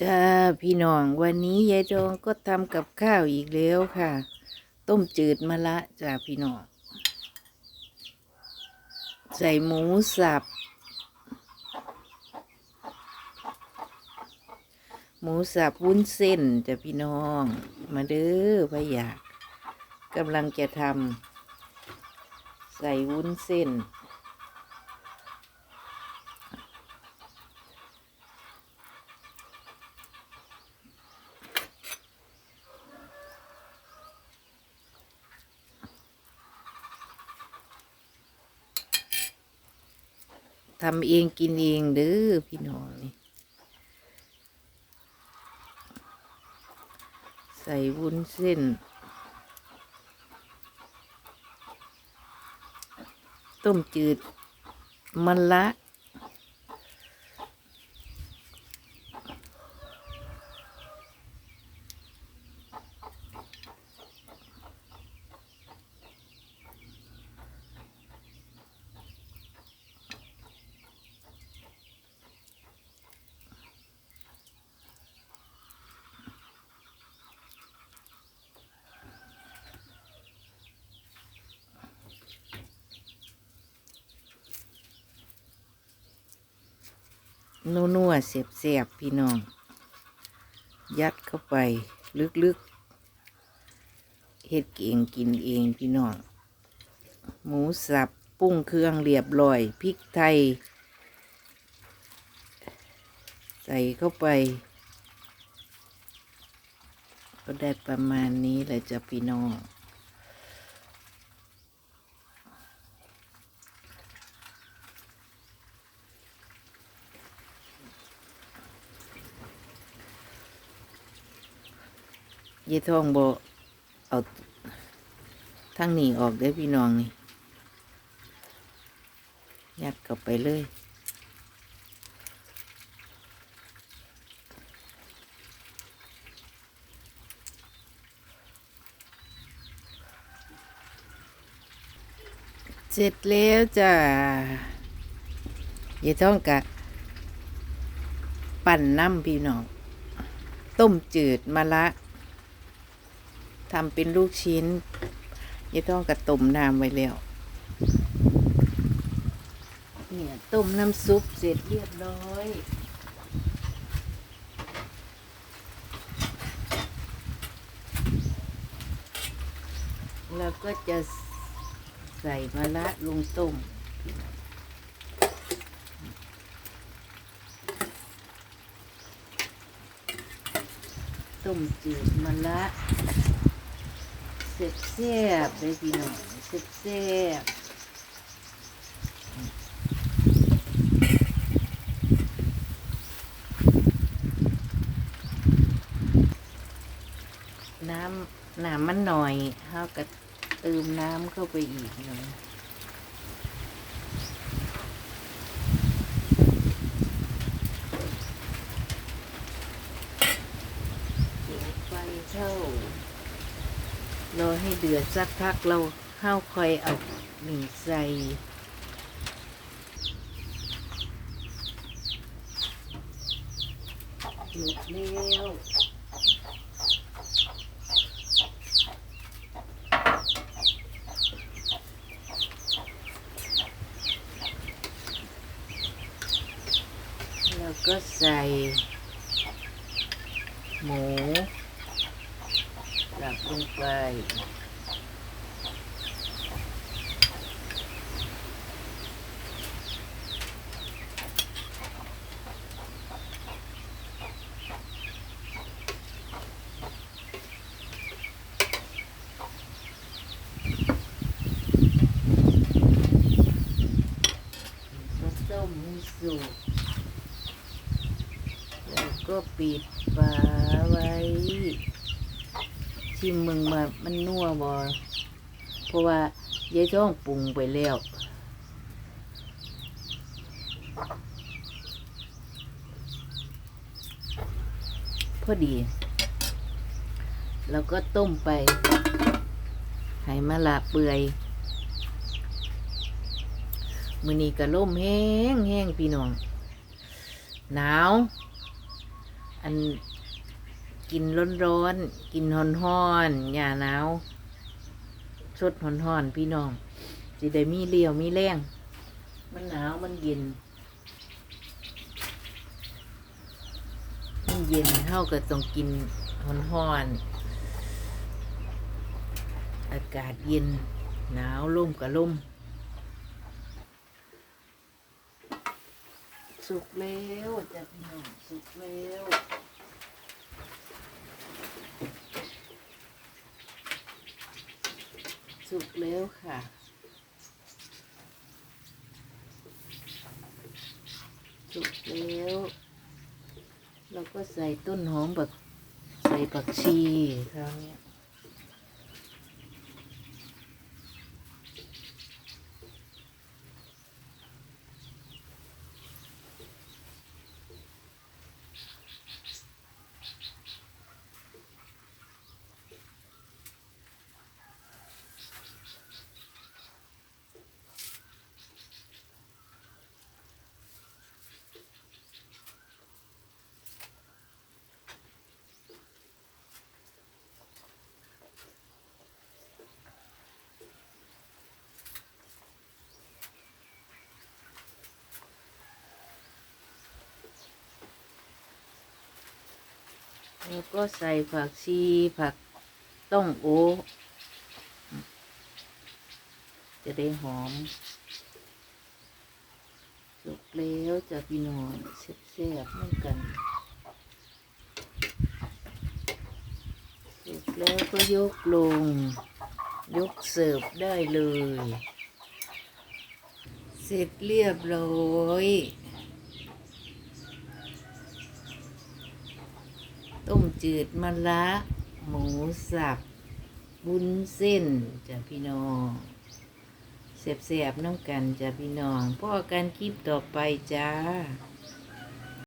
จ้าพี่น้องวันนี้ยายดองก็ทำกับข้าวอีกแล้วค่ะ ต้มจืดมะละจ้าพี่น้อง ใส่หมูสับ หมูสับวุ้นเส้นจ้ะพี่น้อง มาเด้อพะอยากกำลังจะทำใส่วุ้นเส้น ทำเองกินเองเด้อพี่น้องนี่ใส่วุ้นเส้น ต้มจืดมะละ นัวๆเสียบๆพี่น้อง ยัดเข้าไปลึกๆเฮ็ดเองกินเองพี่น้อง หมูสับปรุงเครื่องเรียบร้อยพริกไทย ใส่เข้าไป ก็ได้ประมาณนี้แหละจ้ะพี่น้อง ยี่ท่องโบเอาทั้งนี้ออกได้อพี่น้องนี่ ยัดเข้าไปเลยเสร็จแล้วจ้ะยี่ท่องกะ ปั่นน้ำพี่น้อง ต้มจืดมะละ ทำเป็นลูกชิ้นยายต้องกระต้มน้ำไว้แล้วเนี่ยต้มน้ำซุปเสร็จเรียบร้อยแล้วก็จะใส่มะระลงต้ม ต้มจืดมะละ แซ่บเลยพี่น้องเสร็จแซ่บน้ำน้ำมันหน่อยเฮาก็เติมน้ำเข้าไปอีกหน่อยเดี๋ยวไฟเข้า รอให้ เดือดสักพักเราเข้าคอยเอาหมี่ใส่หยุดแล้วแล้วก็ใส่ หมูสับลงไป ก็ต้มให้สุกแล้วก็ ปิดฝาไว้ ชิมมึงมามันนัวบอเพราะว่ายายท้องปรุงไปแล้วพอดี แล้วก็ต้มไป ให้มะละเปื่อยมือนี้ก็ล่มแห้งแห้งพี่น้อง หนาว อันกินร้อนๆ กินฮ้อนๆหญ้าหนาวสดฮ้อนๆ พี่น้อง สิได้มีเลี้ยวมีแรงมันหนาวมันเย็น มันเย็นเท่ากับต้องกินฮ้อนๆ อากาศเย็น หนาวลมกับลม สุกแล้วจ้ะพี่น้องสุกแล้วสุกแล้วค่ะสุกแล้ว เราก็ใส่ต้นหอมแบบใส่ผักชีคราวเนี้ แล้วก็ใส่ผักชีผักต้องโอ จะได้หอมสุกแล้วจะพี่น้องแซ่บๆเหมือนกันสุกแล้วก็ยกลง ยกเสิร์ฟได้เลย เสร็จเรียบร้อย ต้มจืดมะระหมูสับบุญเส้นจ้ะพี่น้องเสียบๆน้ำกันจ้ะพี่น้องพ่อกันคลิปต่อไปจ้า